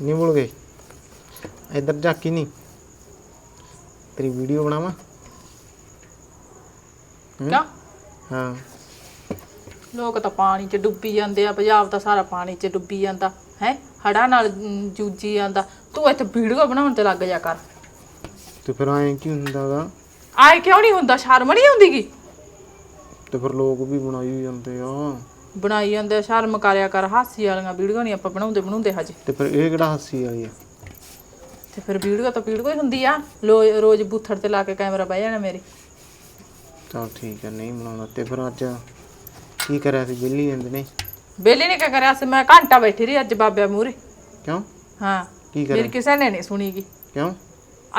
ਭੁੱਲ ਗਏ। ਇੱਧਰ ਝਾਕੀ ਨਹੀਂ ਤੇਰੀ ਵੀਡੀਓ ਬਣਾਵਾਂ? ਹੂੰ? ਕਿਉਂ ਹਾਂ। ਲੋਕ ਤਾਂ ਪਾਣੀ 'ਚ ਡੁੱਬੀ ਜਾਂਦੇ ਆ ਪੰਜਾਬ ਤਾਂ ਸਾਰਾ ਪਾਣੀ 'ਚ ਡੁੱਬੀ ਜਾਂਦਾ ਹੈ? ਹੜਾ ਨਾਲ ਅਮ, ਜੂਝੀ ਜਾਂਦਾ। ਤੂੰ ਇੱਥੇ ਵੀਡੀਓ ਬਣਾਉਣ ਤੇ ਲੱਗ ਜਾ ਕਰ। ਤੇ ਫਿਰ ਐਂ ਕੀ ਹੁੰਦਾਗਾ? ਆਏ ਕਿਉਂ ਨਹੀਂ ਹੁੰਦਾ? ਸ਼ਰਮ ਨਹੀਂ ਆਉਂਦੀ ਗੀ? ਤੇ ਫਿਰ ਲੋਕ ਵੀ ਬਣਾਈ ਜਾਂਦੇ ਆ। ਬਣਾਈ ਜਾਂਦੇ ਆ, ਸ਼ਰਮ ਕਰਿਆ ਕਰ ਹਾਸੀ ਵਾਲੀਆਂ ਵੀਡੀਓ ਨਹੀਂ ਆਪਾਂ ਬਣਾਉਂਦੇ ਬਣਾਉਂਦੇ ਹਜੇ। ਤੇ ਫਿਰ ਇਹ ਕਿਹੜਾ ਹਾਸੀ ਵਾਲੀ ਆ? ਤੇ ਫਿਰ ਵੀਡੀਓ ਤਾਂ ਵੀਡੀਓ ਹੀ ਹੁੰਦੀ ਆ ਲੋ- ਰੋਜ਼ ਬੂਥੜ ਤੇ ਲਾ ਕੇ ਕੈਮਰਾ ਬਹਿ ਜਾਣਾ ਮੇਰੇ। ਚਲ ਠੀਕ ਹੈ ਨਹੀਂ ਬਣਾਉਂਦਾ ਤੇ ਫਿਰ ਅੱਜ ਕੀ ਕਰਿਆ ਸੀ ਬਿੱਲੀ ਜਾਂਦੇ ਨੇ? ਬੇਲੇ ਨੇ ਕਿਆ ਕਰਿਆ ਸੀ ਮੈਂ ਘੰਟਾ ਬੈਠੀ ਰਹੀ ਅੱਜ ਬਾਬਿਆਂ ਮੂਰੇ ਕਿਉਂ? ਹਾਂ ਕੀ ਮੇਰੀ ਕਰਿਆ ਕਿਸੇ ਨੇ ਨਹੀਂ ਸੁਣੀਗੀ। ਕਿਉਂ?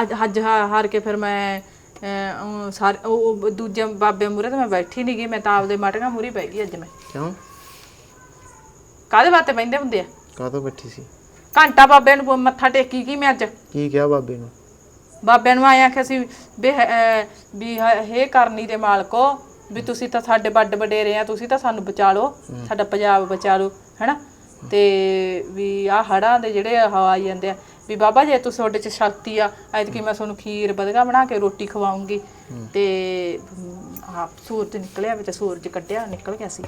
ਅੱਜ ਅੱਜ ਹਾ- ਹਾਰ ਕੇ ਫਿਰ ਮੈਂ ਅਹ, ਉਹ ਸਾਰੇ ਉਹ ਉਹ ਦੂਜੇ ਬਾਬੇ ਮੂਰੇ ਤਾਂ ਮੈਂ ਬੈਠੀ ਨਹੀਂ ਗਈ ਮੈਂ ਤਾਂ ਆਪਦੇ ਮਟਕਾਂ ਮੂਰੇ ਪੈ ਗਈ ਅੱਜ ਮੈਂ। ਕਿਉਂ? ਕਾਹਦੇ ਵਾਸਤੇ ਬੈੰਦੇ ਹੁੰਦੇ ਆ? ਕਾਹਤੋਂ ਬੈਠੀ ਸੀ? ਘੰਟਾ ਬਾਬੇ ਨੂੰ ਮੱਥਾ ਟੇਕੀ ਗਈ ਮੈਂ ਅੱਜ। ਕੀ ਕਿਹਾ ਬਾਬੇ ਨੂੰ? ਬਾਬਿਆਂ ਨੂੰ ਆਇਆ ਕਿ ਅਸੀਂ ਵੀ ਹ- ਵੀ ਹ- ਹੇ ਕਰਨੀ ਦੇ ਮਾਲਕੋ ਵੀ ਤੁਸੀਂ ਤਾਂ ਸਾਡੇ ਵੱਡ ਵਡੇਰੇ ਆ ਤੁਸੀਂ ਤਾਂ ਸਾਨੂੰ ਬਚਾ ਲਓ ਸਾਡਾ ਪੰਜਾਬ ਬਚਾ ਲਓ ਹੈਨਾ? ਤੇ ਵੀ ਆ ਹੜਾਂ ਦੇ ਜਿਹੜੇ ਹਵਾਈ ਜਾਂਦੇ ਆ ਵੀ ਬਾਬਾ ਜੇ ਤੁਸੀਂ ਤੁਹਾਡੇ ਚ ਸ਼ਕਤੀ ਆ ਐਤਕੀ ਮੈਂ ਤੁਹਾਨੂੰ ਖੀਰ ਬਦਗਾ ਬਣਾ ਕੇ ਰੋਟੀ ਖਵਾਉਂਗੀ। ਤੇ ਆ ਸੂਰਜ ਨਿਕਲਿਆ ਵਿੱਚ ਸੂਰਜ ਕੱਢਿਆ ਨਿਕਲ ਗਿਆ ਸੀ।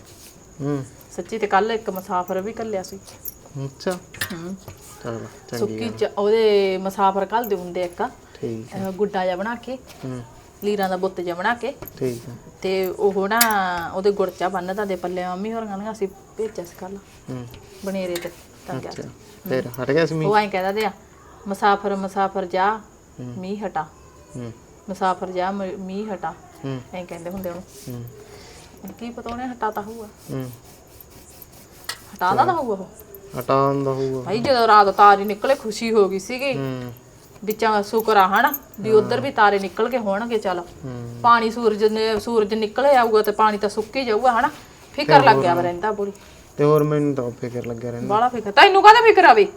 ਹੂੰ। ਸੱਚੀ ਤੇ ਕੱਲ ਇੱਕ ਮੁਸਾਫਰ ਵੀ ਕੱਲਿਆ ਸੀ। ਅੱਛਾ। ਹੂੰ। ਚਲ ਚੰਗੀ ਸੁੱਕੀ ਚ ਉਹਦੇ ਮੁਸਾਫਰ ਕੱਲ ਦੇ ਹੁੰਦੇ ਇੱਕ। ਠੀਕ ਅਹ ਗੁੱਡਾ ਜਿਹਾ ਬਣਾ ਕੇ ਹੂੰ। ਲੀਰਾਂ ਦਾ ਬੁੱਤ ਜਿਹਾ ਬਣਾ ਕੇ। ਠੀਕ ਹੈ। ਤੇ ਉਹ ਨਾ ਉਹਦੇ ਗੁੜਚਾ ਬੰਨਦਾ ਦੇ ਪੱਲੇ ਮੰਮੀ ਹੋਰਾਂ ਨੇ ਅਸੀਂ ਭੇਜਿਆ ਸੀ ਕੱਲ ਹੂੰ। ਬਨੇਰੇ ਤੇ ਟੰਗਿਆ ਅੱਛਾ। ਫਿਰ ਹਟ ਗਿਆ ਸੀ ਮੀਂਹ? ਉਹ ਐਂ ਕਹਿੰਦਾ ਤੇ ਆ ਮੁਸਾਫਰ ਮੁਸਾਫਰ ਜਾ ਮੀਂਹ ਹਟਾ। ਹੂੰ। ਮੁਸਾਫਰ ਜਾ ਮ- ਮੀਂਹ ਹਟਾ। ਹੂੰ। ਐਂ ਕਹਿੰਦੇ ਹੁੰਦੇ ਉਹਨੂੰ। ਹੂੰ। ਕੀ ਪਤਾ ਉਹਨੇ ਹਟਾਤਾ ਹੋਊਗਾ। ਹੂੰ। ਹਟਾਦਾ ਤਾਂ ਹੋਊਗਾ ਉਹ। ਹਟਾਉਣ ਦਾ ਹੋਊਗਾ। ਭਾਈ ਜਦੋਂ ਰਾਤ ਤਾਰੇ ਨਿਕਲੇ ਖੁਸ਼ੀ ਹੋ ਗਈ ਸੀਗੀ। ਹੂੰ। ਵਿੱਚਾਂ ਸ਼ੁਕਰ ਆ ਹਨਾ ਵੀ ਉਧਰ ਵੀ ਤਾਰੇ ਨਿਕਲ ਕੇ ਹੋਣਗੇ ਚੱਲ। ਹੂੰ। ਪਾਣੀ ਸੂਰਜ ਨੇ ਸੂਰਜ ਨਿਕਲੇ ਆਊਗਾ ਤੇ ਪਾਣੀ ਤਾਂ ਸੁੱਕ ਹੀ ਜਾਊਗਾ ਹਨਾ। ਫਿਕਰ ਲੱਗ ਗਿਆ ਵਾ ਰਹਿੰਦਾ ਬੁੜੀ ਤੇ ਹੋਰ ਮੈਨੂੰ ਤਾਂ ਫਿਕਰ ਲੱਗਿਆ ਰਹਿੰਦਾ। ਬਾਲਾ ਫਿਕਰ। ਤੈਨੂੰ ਕਾਹਦਾ ਫਿਕਰ ਆਵੇ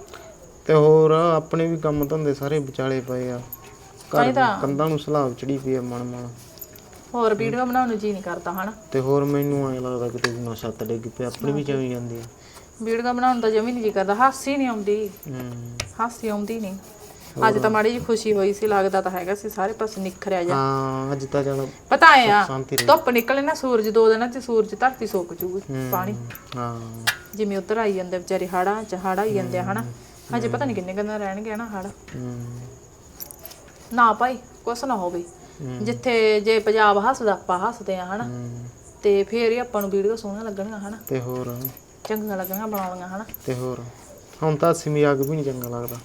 ਤੇ ਹੋਰ ਆਪਣੇ ਵੀ ਕੰਮ ਧੰਦੇ ਸਾਰੇ ਵਿਚਾਲੇ ਪਏ ਆ। ਘਰ ਕੰਧਾਂ ਨੂੰ ਸਲਾਬ ਚੜੀ ਪਈ ਆ ਮਨ ਮਨ ਹੋਰ ਵੀਡੀਓ ਬਣਾਉਣ ਨੂੰ ਜੀ ਨਹੀਂ ਕਰਦਾ ਹਨਾ? ਤੇ ਹੋਰ ਮੈਨੂੰ ਐ ਲੱਗਦਾ ਕਿ ਤੇਰੀ ਨਾ ਛੱਤ ਡਿੱਗ ਪਈ ਆਪਣੀ ਵੀ ਚਵੀ ਜਾਂਦੀ ਆ। ਵੀਡੀਓ ਬਣਾਉਣ ਦਾ ਜਮੀ ਨਹੀਂ ਜੀ ਕਰਦਾ ਹਾਸੀ ਨਹੀਂ ਆਉਂਦੀ। ਹੂੰ। ਹਾਸੀ ਆਉਂਦੀ ਨਹੀਂ ਅੱਜ ਤਾਂ ਮਾੜੀ ਜੀ ਖੁਸ਼ੀ ਹੋਈ ਸੀ ਲੱਗਦਾ ਤਾਂ ਹੈਗਾ ਸੀ ਸਾਰੇ ਪਾਸੇ ਨਿਖਰਿਆ ਜਾ। ਹਾਂ ਅੱਜ ਤਾਂ ਚਲ ਪਤਾ ਆ ਸ਼ਾਂਤੀ ਰਹੀ ਧੁੱਪ ਨਿਕਲੇ ਨਾ ਸੂਰਜ ਦੋ ਦਿਨਾਂ ਚ ਸੂਰਜ ਧਰਤੀ ਸੁੱਕ ਜੂਗੀ ਪਾਣੀ। ਹਾਂ। ਜਿਵੇਂ ਉਧਰ ਆਈ ਜਾਂਦੇ ਵਿਚਾਰੇ ਹਾੜਾਂ ਚ ਹੜ ਆਈ ਜਾਂਦੇ ਆ ਹਨਾ? ਹਜੇ ਪਤਾ ਨਹੀਂ ਕਿੰਨੇ ਕਿੰਨੇ ਰਹਿਣਗੇ ਨਾ ਹੜ ਹੂੰ। ਨਾ ਭਾਈ ਕੁਛ ਨਾ ਹੋਵੇ। ਜਿੱਥੇ ਜੇ ਪੰਜਾਬ ਹੱਸਦਾ ਆਪਾਂ ਹੱਸਦੇ ਆ ਹਨਾ। ਹੂੰ। ਤੇ ਫੇਰ ਹੀ ਆਪਾਂ ਨੂੰ ਵੀਡੀਓ ਸੋਹਣੀਆਂ ਲੱਗਣਗੀਆਂ ਹਨਾ। ਤੇ ਹੋਰ? ਚੰਗੀਆਂ ਲੱਗਣਗੀਆਂ ਬਣਾਉਣੀਆਂ ਹਨਾ। ਤੇ ਹੋਰ? ਹੁਣ ਤਾਂ ਸਿਮੀ ਅੱਗ ਵੀ ਨਹੀਂ ਚੰਗਾ ਲੱਗਦਾ।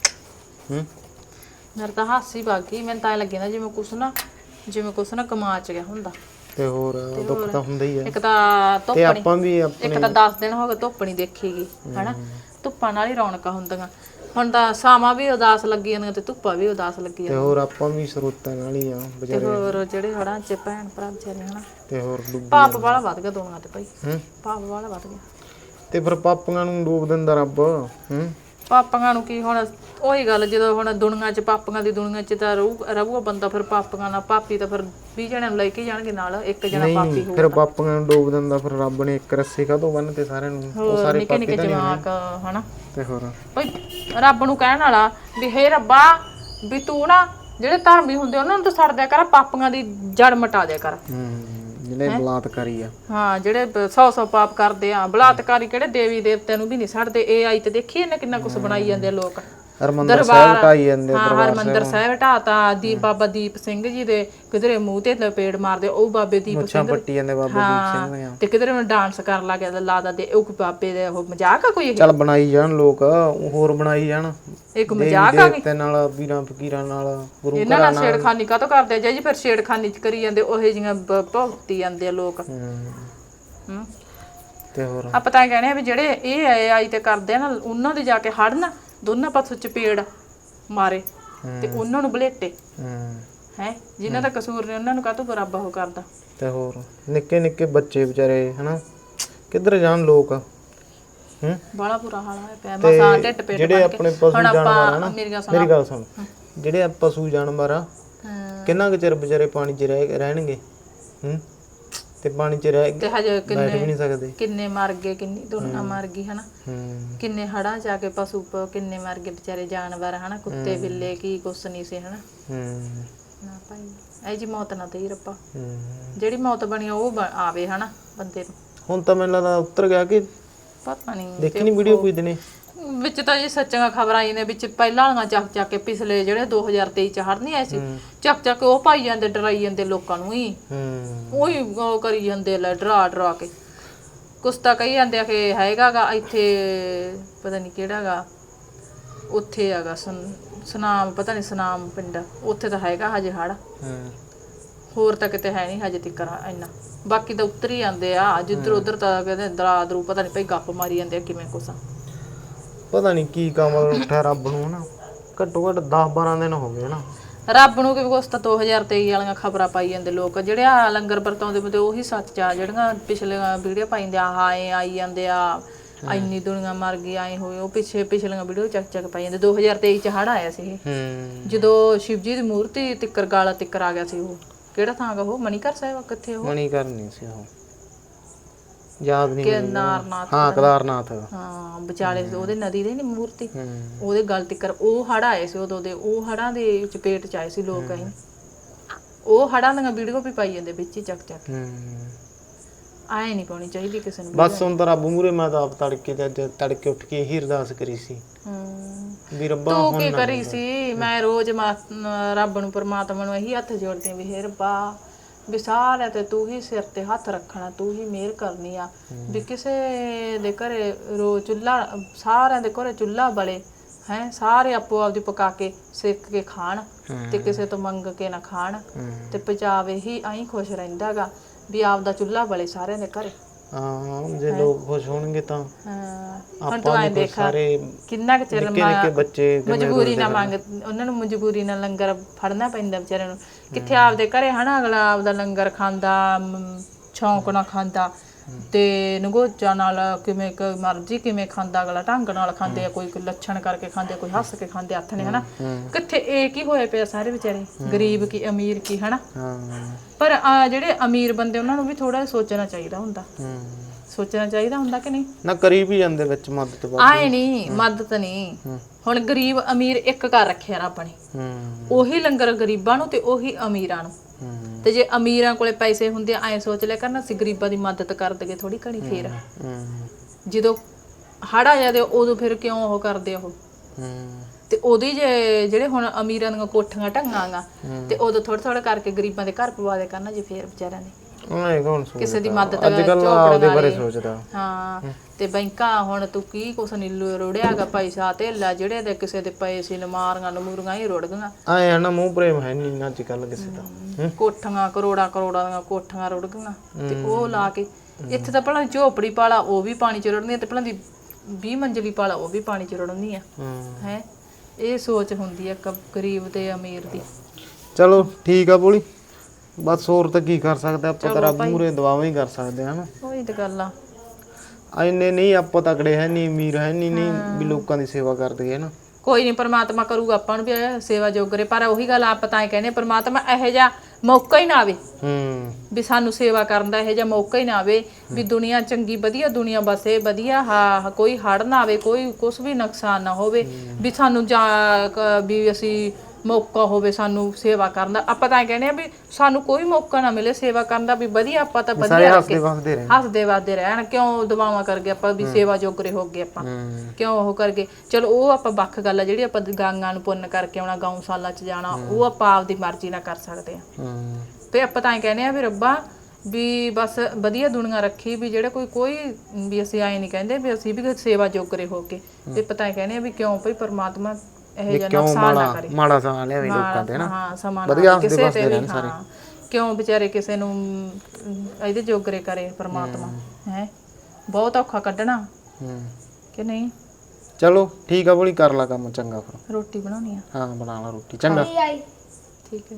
ਹੂੰ? ਮੇਰੇ ਤਾਂ ਹਾਸੀ ਬਾਕੀ ਮੈਨੂੰ ਤਾਂ ਐਂ ਲੱਗੇ ਨਾ ਜਿਵੇਂ ਕੁਛ ਨਾ ਜਿਵੇਂ ਕੁਛ ਨਾ ਕਮਾ ਚ ਗਿਆ ਹੁੰਦਾ। ਤੇ ਹੋਰ ਦੁੱਖ ਤਾਂ ਹੁੰਦਾ ਹੀ ਆ। ਇੱਕ ਤਾਂ ਧੁੱਪ ਤੇ ਆਪਾਂ ਵੀ ਆਪਣੇ ਇੱਕ ਤਾਂ 10 ਦਿਨ ਹੋ ਗਏ ਧੁੱਪ ਨਹੀਂ ਦੇਖੀਗੀ ਹਨਾ। ਧੁੱਪਾਂ ਨਾਲ ਹੀ ਰੌਣਕਾਂ ਹੁੰਦੀਆਂ। ਹੁਣ ਤਾਂ ਸਾਵਾਂ ਵੀ ਉਦਾਸ ਲੱਗੀ ਜਾਂਦੀਆਂ ਤੇ ਧੁੱਪਾਂ ਵੀ ਉਦਾਸ ਲੱਗੀ ਤੇ ਹੋਰ ਆਪਾਂ ਵੀ ਸਰੋਤਾਂ ਨਾਲ ਹੀ ਆ ਤੇ ਵਿਚਾਰੇ। ਹੋਰ ਜਿਹੜੇ ਹੜਾਂ ਚ ਭੈਣ ਭਰਾ ਵਿਚਾਰੇ ਹਨਾ। ਤੇ ਹੋਰ ਡੁੱਬ ਪਾਪ ਵਾਲਾ ਵੱਧ ਗਿਆ ਦੁਨੀਆ ਤੇ ਭਾਈ। ਹੂੰ। ਪਾਪ ਵਾਲਾ ਵੱਧ ਗਿਆ। ਤੇ ਫਿਰ ਪਾਪੀਆਂ ਨੂੰ ਡੂਬ ਦਿੰਦਾ ਰੱਬ ਹੂੰ। ਪਾਪੀਆਂ ਨੂੰ ਕੀ ਹੁਣ ਉਹੀ ਗੱਲ ਜਦੋਂ ਹੁਣ ਦੁਨੀਆ 'ਚ ਪਾਪੀਆਂ ਦੀ ਦੁਨੀਆ 'ਚ ਤਾਂ ਰਹੂ ਰਹੂਗਾ ਬੰਦਾ ਫਿਰ ਪਾਪੀਆਂ ਨਾਲ ਪਾਪੀ ਤਾਂ ਫਿਰ 20 ਜਣਿਆਂ ਨੂੰ ਲੈ ਕੇ ਜਾਣਗੇ ਨਾਲ ਇੱਕ ਜਣਾ ਪਾਪੀ ਹੋਊ ਫਿਰ ਪਾਪੀਆਂ ਨੂੰ ਡੂਬ ਦਿੰਦਾ ਫਿਰ ਰੱਬ ਨੇ ਇੱਕ ਰੱਸੇ ਕਾਹਤੋਂ ਬੰਨਤੇ ਸਾਰਿਆਂ ਨੂੰ ਉਹ ਸਾਰੇ ਨਿੱਕੇ ਨਿੱਕੇ ਜਵਾਕ ਹਨਾ? ਤੇ ਹੋਰ? ਓਏ ਰੱਬ ਨੂੰ ਕਹਿਣ ਵਾਲਾ ਵੀ ਹੇ ਰੱਬਾ ਵੀ ਤੂੰ ਨਾ ਜਿਹੜੇ ਧਰਮੀ ਹੁੰਦੇ ਉਹਨਾਂ ਨੂੰ ਤਾਂ ਛੱਡ ਦਿਆ ਕਰ ਪਾਪੀਆਂ ਦੀ ਜੜ ਮਟਾ ਦਿਆ ਕਰ। ਹੂੰ। ਜਿਹੜੇ ਬਲਾਤਕਾਰੀ ਆ। ਹਾਂ ਜਿਹੜੇ 100 100 ਪਾਪ ਕਰਦੇ ਆ। ਬਲਾਤਕਾਰੀ ਕਿਹੜੇ ਦੇਵੀ ਦੇਵਤਿਆਂ ਨੂੰ ਵੀ ਨਹੀਂ ਛੱਡਦੇ? ਇਹ ਆਈ ਤੇ ਦੇਖੀ ਇਹਨੇ ਕਿੰਨਾ ਕੁਝ ਬਣਾਈ ਜਾਂਦੇ ਆ ਲੋਕ। ਹਰਮੰਦਰ ਸਾਹਿਬ ਢਾਈ ਜਾਂਦੇ ਹਾਂ ਹਰਮੰਦਰ ਸਾਹਿਬ। ਢਾਤਾ ਦੀਪ ਬਾਬਾ ਦੀਪ ਸਿੰਘ ਜੀ ਦੇ ਕਿਧਰੇ ਮੂੰਹ ਤੇ ਲਪੇੜ ਮਾਰਦੇ ਉਹ ਬਾਬੇ ਦੀਪ ਮੁੱਛਾਂ ਪੱਟੀ ਜਾਂਦੇ ਬਾਬਾ ਦੀਪ ਸਿੰਘ ਦੀਆਂ। ਤੇ ਕਿਧਰੇ ਨੂੰ ਡਾਂਸ ਕਰਨ ਲੱਗ ਗਿਆ ਲਾਦਾ ਦੇ ਉਹ ਬਾਬੇ ਦੇ ਉਹ ਮਜ਼ਾਕ ਆ ਕੋਈ? ਚੱਲ ਬਣਾਈ ਜਾਣ ਲੋਕ ਹੋਰ ਬਣਾਈ ਜਾਣ। ਇੱਕ ਮਜ਼ਾਕ ਆ ਗਈ ਤੇ ਨਾਲ ਵੀਰਾਂ ਫਕੀਰਾਂ ਨਾਲ ਗੁਰੂ ਇਹਨਾਂ ਨਾਲ ਛੇੜਖਾਨੀ ਕਾਹਤੋਂ ਕਰਦੇ ਜੀ ਫਿਰ ਛੇੜਖਾਨੀ ਚ ਕਰੀ ਜਾਂਦੇ ਉਹੇ ਜੀਆਂ ਭੁਗਤੀ ਜਾਂਦੇ ਲੋਕ। ਹੂੰ। ਹੂੰ। ਤੇ ਹੋਰ? ਆਪਾਂ ਤਾਂ ਕਹਿੰਦੇ ਆ ਵੀ ਜਿਹੜੇ ਇਹ ਆਈ ਤੇ ਕਰਦੇ ਆ ਨਾ ਉਹਨਾਂ ਦੇ ਜਾ ਕੇ ਹੜਨ ਦੋਨਾਂ ਪਾਸੋਂ ਚਪੇੜ ਮਾਰੇ ਤੇ ਉਹਨਾਂ ਨੂੰ ਬਲੇਟੇ। ਹੂੰ। ਹੈ? ਜਿਨ੍ਹਾਂ ਦਾ ਕਸੂਰ ਨੇ ਉਹਨਾਂ ਨੂੰ ਕਾਹਤੋਂ ਬਰਾਬਰ ਉਹ ਕਰਦਾ? ਤੇ ਹੋਰ ਨਿੱਕੇ ਨਿੱਕੇ ਬੱਚੇ ਵਿਚਾਰੇ ਹਨਾ? ਕਿੱਧਰ ਜਾਣ ਲੋਕ? ਹੂੰ? ਬਾਲਾ ਬੁਰਾ ਹਾਲ ਹੋਇਆ ਪਿਆ। ਮਸਾਂ ਢਿੱਡ ਪੇਟ ਜਿਹੜੇ ਆਪਣੇ ਪਸ਼ੂ ਜਾਨਵਰ ਆ ਆਪਾਂ ਨਾ ਮੇਰੀਆਂ ਸੁਣਾ। ਮੇਰੀ ਗੱਲ ਸੁਣ। ਜਿਹੜੇ ਆ ਪਸ਼ੂ ਜਾਨਵਰ ਆ ਕਿੰਨਾ ਕੁ ਚਿਰ ਵਿਚਾਰੇ ਪਾਣੀ 'ਚ ਰਹਿ ਰਹਿਣਗੇ? ਹੂੰ? ਤੇ ਪਾਣੀ 'ਚ ਰਹਿ ਤੇ ਹਜੇ ਬੈਠ ਵੀ ਕਿੰਨੇ ਨਹੀਂ ਸਕਦੇ। ਕਿੰਨੇ ਮਰ ਗਏ ਕਿੰਨੀ ਦੁਨੀਆ ਮਰ ਗਈ ਹਨਾ? ਹੂੰ। ਕਿੰਨੇ ਹੜਾਂ ਚ ਆ ਕੇ ਪਸ਼ੂ ਪ- ਕਿੰਨੇ ਮਰ ਗਏ ਵਿਚਾਰੇ ਜਾਨਵਰ ਹਨਾ? ਕੁੱਤੇ ਬਿੱਲੇ ਕੀ ਕੁਛ ਨਹੀਂ ਸੀ ਹਨਾ? ਹੂੰ। ਨਾ ਭਾਈ ਐ ਜੀ ਮੌਤ ਨਾ ਦੇਈ ਰੱਬਾ। ਹੂੰ। ਜਿਹੜੀ ਮੌਤ ਬਣੀ ਆ, ਉਹ ਬ- ਆਵੇ ਹਨਾ ਬੰਦੇ ਨੂੰ। ਹੁਣ ਤਾਂ ਮੈਨੂੰ ਲੱਗਦਾ ਉੱਤਰ ਗਿਆ ਕਿ ਪਤਾ ਨਹੀਂ ਦੇਖੀ। ਨਹੀਂ ਵੀਡੀਓ ਕੋਈ ਦਿਨੇ। ਵਿੱਚ ਤਾਂ ਜੀ ਸੱਚੀਆਂ ਖਬਰਾਂ ਆਈ ਨੇ ਵਿੱਚ ਪਹਿਲਾਂ ਵਾਲੀਆਂ ਚੱਕ ਚੱਕ ਕੇ ਪਿਛਲੇ ਜਿਹੜੇ 2023 ਚ ਹੜ ਨਹੀਂ ਆਏ ਸੀ ਚੱਕ ਚੱਕ ਕੇ ਉਹ ਪਾਈ ਜਾਂਦੇ ਡਰਾਈ ਜਾਂਦੇ ਲੋਕਾਂ ਨੂੰ ਹੀ। ਹੂੰ। ਉਹੀ ਉਹ ਕਰੀ ਜਾਂਦੇ ਲੈ ਡਰਾ ਡਰਾ ਕੇ। ਕੁਛ ਤਾਂ ਕਹੀ ਜਾਂਦੇ ਆ ਕਿ ਹੈਗਾਗਾ ਇੱਥੇ ਪਤਾ ਨਹੀਂ ਕਿਹੜਾਗਾ ਉੱਥੇ ਹੈਗਾ ਸਨ ਸਨਾਮ ਪਤਾ ਨਹੀਂ ਸਨਾਮ ਪਿੰਡ ਉੱਥੇ ਤਾਂ ਹੈਗਾ ਹਜੇ ਹੜ ਹੂੰ। ਹੋਰ ਤਾਂ ਕਿਤੇ ਹੈ ਨਹੀਂ ਹਜੇ ਤੱਕ ਇੰਨਾ। ਬਾਕੀ ਤਾਂ ਉੱਤਰ ਹੀ ਜਾਂਦੇ ਆ ਜਿੱਧਰ ਉਧਰ ਤਾਂ ਕਹਿੰਦੇ ਦਰਾ ਦਰੂ ਪਤਾ ਨਹੀਂ ਭਈ ਗੱਪ ਮਾਰੀ ਜਾਂਦੇ ਆ ਕਿਵੇਂ ਕੁਛ ਪਤਾ ਨਹੀਂ ਕੀ ਕੰਮ ਉੱਠਿਆ ਰੱਬ ਨੂੰ ਹਨਾ ਘੱਟੋ ਘੱਟ 10 12 ਦਿਨ ਹੋ ਗਏ ਹਨਾ ਰੱਬ ਨੂੰ ਕਿ ਕੁਛ ਤਾਂ 2023 ਵਾਲੀਆਂ ਖਬਰਾਂ ਪਾਈ ਜਾਂਦੇ ਲੋਕ। ਜਿਹੜੇ ਆ ਲੰਗਰ ਵਰਤਾਉਂਦੇ ਬੰਦੇ ਉਹੀ ਸੱਚ ਆ। ਜਿਹੜੀਆਂ ਪਿਛਲੀਆਂ ਵੀਡੀਓ ਪਾਈਂਦੇ ਆ ਹਾਏ ਆਈ ਜਾਂਦੇ ਆ ਇੰਨੀ ਦੁਨੀਆ ਮਰ ਗਈ ਆਏ ਹੋਏ ਉਹ ਪਿਛੇ ਪਿਛਲੀਆਂ ਵੀਡੀਓ ਚੱਕ ਚੱਕ ਪਾਈ ਜਾਂਦੇ। 2023 ਚ ਹੜ ਆਇਆ ਸੀ ਇਹ। ਜਦੋਂ ਸ਼ਿਵ ਜੀ ਦੀ ਮੂਰਤੀ ਤਿੱਕਰ ਗਾਲਾ ਤਿੱਕਰ ਆ ਗਿਆ ਸੀ ਉਹ। ਕਿਹੜਾ ਥਾਂ ਗਾ ਉਹ? ਮਣੀਕਰ ਸਾਹਿਬ ਕਿੱਥੇ ਉਹ? ਮਣੀ ਕਰਨੀ ਸੀ ਉਹ। ਯਾਦ ਨਹੀਂ ਮੈਨੂੰ। ਨਾਰਨਾਥ ਹਾਂ ਕਦਾਰਨਾਥ। ਹਾਂ ਵਿਚਾਲੇ ਉਹਦੇ ਨਦੀ ਦੇ ਨੀ ਮੂਰਤੀ। ਹੂੰ। ਉਹਦੇ ਗਲ ਤਿੱਕਰ ਉਹ ਹੜ ਆਏ ਸੀ ਉਦੋਂ ਦੇ ਉਹ ਹੜਾਂ ਦੇ ਚਪੇਟ ਚ ਆਏ ਸੀ ਲੋਕ ਅਸੀਂ ਉਹ ਹੜਾਂ ਦੀਆਂ ਵੀਡੀਓ ਵੀ ਪਾਈ ਜਾਂਦੇ ਵਿੱਚ ਹੀ ਚੱਕ ਚੱਕ। ਹੂੰ। ਆਏ ਨਹੀਂ ਪਾਉਣੀ ਚਾਹੀਦੀ ਕਿਸੇ ਨੂੰ। ਬਸ ਹੁਣ ਤਾਂ ਰੱਬ ਮੂਰੇ ਮੈਂ ਤਾਂ ਆਪ ਤੜਕੇ ਤੇ ਤੜਕੇ ਉੱਠ ਕੇ ਇਹੀ ਅਰਦਾਸ ਕਰੀ ਸੀ। ਵੀ ਰੱਬਾ ਤੂੰ ਕੀ ਕਰੀ ਸੀ? ਮੈਂ ਰੋਜ਼ ਰੱਬ ਨੂੰ ਪਰਮਾਤਮਾ ਨੂੰ ਇਹੀ ਹੱਥ ਜੋੜਦੀ ਹਾਂ ਵੀ ਹੇ ਰੱਬਾ ਵੀ ਸਾਰਿਆਂ ਤੇ ਤੂੰ ਹੀ ਸਿਰ ਤੇ ਹੱਥ ਰੱਖਣਾ ਤੂੰ ਹੀ ਮਿਹਰ ਕਰਨੀ ਆ। ਵੀ ਕਿਸੇ ਦੇ ਘਰੇ ਰੋ ਚੁੱਲਾ ਸਾਰਿਆਂ ਦੇ ਘਰੇ ਚੁੱਲਾ ਬਲੇ ਹੈ ਸਾਰੇ ਆਪੋ ਆਪਦੀ ਪਕਾ ਕੇ ਸਿੱਕ ਕੇ ਖਾਣ ਤੇ ਕਿਸੇ ਤੋਂ ਮੰਗ ਕੇ ਨਾ ਖਾਣ ਤੇ ਪਜਾਵੇ ਹੀ ਐਂ ਖੁਸ਼ ਰਹਿੰਦਾਗਾ ਵੀ ਆਪਦਾ ਚੁੱਲਾ ਬਲੇ ਸਾਰਿਆਂ ਦੇ ਘਰੇ। ਹਾਂ ਜੇ ਲੋਕ ਖੁਸ਼ ਹੋਣਗੇ ਤਾਂ ਹਾਂ। ਹੁਣ ਆਪਾਂ ਤੂੰ ਐਂ ਵੀ ਦੇਖ ਸਾਰੇ ਕਿੰਨਾ ਕੁ ਚਿਰ ਨਿੱਕੇ ਨਿੱਕੇ ਬੱਚੇ ਮਜਬੂਰੀ ਨਾਲ ਮੰਗ ਉਹਨਾਂ ਨੂੰ ਮਜਬੂਰੀ ਨਾਲ ਲੰਗਰ ਫੜਨਾ ਪੈਂਦਾ ਵਿਚਾਰਿਆਂ ਨੂੰ। ਕਿੱਥੇ ਆਪਦੇ ਘਰੇ ਹਨਾ ਅਗਲਾ ਆਪਦਾ ਲੰਗਰ ਖਾਂਦਾ ਸ਼ੌਂਕ ਨਾਲ ਖਾਂਦਾ। ਤੇ ਨਗੋਚਾ ਨਾਲ ਕਿਵੇਂ ਕ ਮਰਜ਼ੀ ਕਿਵੇਂ ਖਾਂਦਾ ਅਗਲਾ ਢੰਗ ਨਾਲ ਖਾਂਦੇ ਆ ਕੋਈ ਲੱਛਣ ਕਰਕੇ ਖਾਂਦੇ ਆ, ਕੋਈ ਹੱਸ ਕੇ ਖਾਂਦੇ ਹੱਥ ਨੇ ਹਨਾ? ਕਿੱਥੇ ਇਹ ਕੀ ਹੋਏ ਪਿਆ ਸਾਰੇ ਵਿਚਾਰੇ? ਗਰੀਬ ਕੀ ਅਮੀਰ ਕੀ ਹਨਾ? ਹਾਂ। ਪਰ ਆ ਜਿਹੜੇ ਅਮੀਰ ਬੰਦੇ ਉਹਨਾਂ ਨੂੰ ਵੀ ਥੋੜਾ ਸੋਚਣਾ ਚਾਹੀਦਾ ਹੁੰਦਾ। ਹੂੰ। ਸੋਚਣਾ ਚਾਹੀਦਾ ਹੁੰਦਾ ਕਿ ਨਹੀਂ? ਨਾ ਕਰੀ ਵੀ ਜਾਂਦੇ ਵਿੱਚ ਮਦਦ ਵਾ ਆਏ ਨਹੀਂ ਮਦਦ ਨਹੀਂ ਹੁਣ ਗਰੀਬ ਅਮੀਰ ਇੱਕ ਕਰ ਰੱਖਿਆ ਰੱਬ ਨੇ। ਹੂੰ। ਉਹੀ ਲੰਗਰ ਗਰੀਬਾਂ ਨੂੰ ਤੇ ਉਹੀ ਅਮੀਰਾਂ ਨੂੰ। ਤੇ ਜੇ ਅਮੀਰਾਂ ਕੋਲੇ ਪੈਸੇ ਹੁੰਦੇ ਐ ਸੋਚ ਲਿਆ ਕਰਨਾ ਅਸੀਂ ਗਰੀਬਾਂ ਦੀ ਮਦਦ ਕਰ ਦਗੇ ਥੋੜੀ ਘਣੀ ਫੇਰ। ਜਦੋਂ ਹੜਾ ਜਾਂਦੇ ਉਦੋਂ ਫਿਰ ਕਿਉਂ ਉਹ ਕਰਦੇ ਉਹ? ਤੇ ਉਹਦੀ ਜੇ ਜਿਹੜੇ ਹੁਣ ਅਮੀਰਾਂ ਦੀਆਂ ਕੋਠੀਆਂ ਢੰਗਾਂਗਾ ਤੇ ਉਦੋਂ ਥੋੜਾ ਥੋੜਾ ਕਰਕੇ ਗਰੀਬਾਂ ਦੇ ਘਰ ਪਵਾ ਦੇ ਕਰਨਾ ਜੇ ਫੇਰ ਵਿਚਾਰਿਆਂ ਦੇ ਉਹਨੇ ਕੌਣ ਸੋਚਦਾ? ਕਿਸੇ ਦੀ ਮਦਦ ਅੱਜ ਕੱਲ ਆਪਦੇ ਬਾਰੇ ਸੋਚਦਾ। ਹਾਂ ਤੇ ਬੈਂਕਾਂ ਹੁਣ ਤੂੰ ਕੀ ਕੁਛ ਨਹੀਂ ਰੋੜਿਆਗਾ ਪੈਸਾ ਧੇਲਾ ਜਿਹੜੇ ਦੇ ਕਿਸੇ ਦੇ ਪਏ ਸੀ ਨਮਾਰੀਆਂ ਨਮੂਰੀਆਂ ਹੀ ਰੁੜ ਗਈਆਂ। ਆ ਨਾ ਮੂੰਹ ਪ੍ਰੇਮ ਹੈ ਨਹੀਂ ਅੱਜ ਕੱਲ ਕਿਸੇ ਦਾ। ਕੋਠੀਆਂ ਕਰੋੜਾਂ ਕਰੋੜਾਂ ਦੀਆਂ ਕੋਠੀਆਂ ਰੁੜ ਗਈਆਂ। ਤੇ ਉਹ ਲਾ ਕੇ ਇੱਥੇ ਤਾਂ ਭਲਾ ਝੋਪੜੀ ਪਾਲਾ ਉਹ ਵੀ ਪਾਣੀ ਚ ਰੁੜਨੀ ਤੇ ਭਲਾ ਦੀ 20 ਮੰਜ਼ਲੀ ਪਾਲਾ ਉਹ ਵੀ ਪਾਣੀ ਚ ਰੁੜਨੀ ਆ। ਹੂੰ। ਇਹ ਸੋਚ ਹੁੰਦੀ ਆ ਗਰੀਬ ਤੇ ਅਮੀਰ ਦੀ। ਚਲੋ ਠੀਕ ਆ ਬੋਲੀ। ਬਸ ਹੋਰ ਤਾਂ ਕੀ ਕਰ ਸਕਦੇ ਆਪਾਂ ਤਾਂ ਰੱਬ ਮੂਰੇ ਦਵਾਵਾਂ ਹੀ ਕਰ ਸਕਦੇ ਹਾਂ ਨਾ ਉਹੀ ਤੇ ਗੱਲ ਆ। ਆ ਇੰਨੇ ਨਹੀਂ ਆਪਾਂ ਤਕੜੇ ਹੈ ਨਹੀਂ ਅਮੀਰ ਹੈ ਨਹੀਂ ਨਹੀਂ ਵੀ ਲੋਕਾਂ ਦੀ ਸੇਵਾ ਕਰ ਦਈਏ ਨਾ ਕੋਈ ਨਹੀਂ ਪਰਮਾਤਮਾ ਕਰੂਗਾ ਆਪਾਂ ਨੂੰ ਵੀ ਇਹ ਸੇਵਾ ਜੋਗਰੇ ਪਰ ਉਹੀ ਗੱਲ ਆਪ ਤਾਂ ਇਹ ਕਹਿੰਦੇ ਪਰਮਾਤਮਾ ਇਹੋ ਜਿਹਾ ਮੌਕਾ ਹੀ ਨਾ ਆਵੇ। ਹੂੰ। ਵੀ ਸਾਨੂੰ ਸੇਵਾ ਕਰਨ ਦਾ ਇਹੋ ਜਿਹਾ ਮੌਕਾ ਹੀ ਨਾ ਆਵੇ ਵੀ ਦੁਨੀਆ ਚੰਗੀ ਵਧੀਆ ਦੁਨੀਆ ਬਸੇ ਵਧੀਆ ਹਾਂ ਕੋਈ ਹੜ ਨਾ ਆਵੇ ਕੋਈ ਕੁਝ ਵੀ ਨੁਕਸਾਨ ਨਾ ਹੋਵੇ ਵੀ ਸਾਨੂੰ ਜਾ ਕ- ਵੀ ਅਸੀਂ ਮੌਕਾ ਹੋਵੇ ਸਾਨੂੰ ਸੇਵਾ ਕਰਨ ਦਾ। ਆਪਾਂ ਤਾਂ ਇਹ ਕਹਿੰਦੇ ਆ ਵੀ ਸਾਨੂੰ ਕੋਈ ਮੌਕਾ ਨਾ ਮਿਲੇ ਸੇਵਾ ਕਰਨ ਦਾ ਵੀ ਵਧੀਆ ਆਪਾਂ ਤਾਂ ਸਾਰੇ ਵਧੀਆ ਹੱਸਦੇ ਵਸਦੇ ਰਹੇ। ਹੱਸਦੇ ਵਾਦੇ ਰਹਿਣ ਕਿਉਂ ਦਵਾਵਾਂ ਕਰਕੇ ਆਪਾਂ ਵੀ ਸੇਵਾ ਜੋਗਰੇ ਹੋ ਗਏ ਆਪਾਂ। ਕਿਉਂ ਉਹ ਕਰਕੇ? ਚਲੋ ਉਹ ਆਪਾਂ ਵੱਖ ਗੱਲ ਆ ਜਿਹੜੀ ਆਪਾਂ ਗਾਂਗਾਂ ਨੂੰ ਪੁੰਨ ਕਰਕੇ ਆਉਣਾ ਗਊਸ਼ਾਲਾ 'ਚ ਜਾਣਾ ਉਹ ਆਪਾਂ ਆਪਦੀ ਮਰਜ਼ੀ ਨਾਲ ਕਰ ਸਕਦੇ ਆ ਤੇ ਆਪਾਂ ਤਾਂ ਇਹ ਕਹਿੰਦੇ ਆ ਵੀ ਰੱਬਾ ਵੀ ਬਸ ਵਧੀਆ ਦੁਨੀਆ ਰੱਖੀ ਵੀ ਜਿਹੜਾ ਕੋਈ ਕੋਈ ਵੀ ਅਸੀਂ ਆਏ ਨਹੀਂ ਕਹਿੰਦੇ ਵੀ ਅਸੀਂ ਵੀ ਸੇਵਾ ਜੋਗਰੇ ਹੋ। ਕੇ ਤੇ ਪਤਾ ਹੀ ਕਹਿੰਦੇ ਆ ਵੀ ਕਿਉਂ? ਭਈ ਪਰਮਾਤਮਾ ਇਹ ਜਿਹਾ ਕਿਉਂ ਨੁਕਸਾਨ ਨਾ ਮਾੜਾ ਕਰੇ। ਮਾੜਾ ਲਿਆਵੇ ਲੋਕਾਂ ਤੇ ਨਾ। ਹਾਂ ਸਮਾਂ ਨਾ ਵਧੀਆ ਕਿਸੇ ਤੇ ਵੀ। ਹਾਂ ਕਿਉਂ ਵਿਚਾਰੇ ਕਿਸੇ ਨੂੰ ਅਮ, ਇਹਦੇ ਜੋਗਰੇ ਕਰੇ ਪਰਮਾਤਮਾ ਹੈ। ਬਹੁਤ ਔਖਾ ਕੱਢਣਾ। ਹੂੰ। ਕਿ ਨਹੀਂ? ਚਲੋ ਠੀਕ ਆ ਬੋਲੀ ਕਰ ਲਾ ਕੰਮ ਚੰਗਾ ਫਿਰ। ਰੋਟੀ ਬਣਾਉਣੀ ਆ। ਹਾਂ ਬਣਾ ਲਾ ਰੋਟੀ ਚੰਗਾ। ਠੀਕ ਹੈ।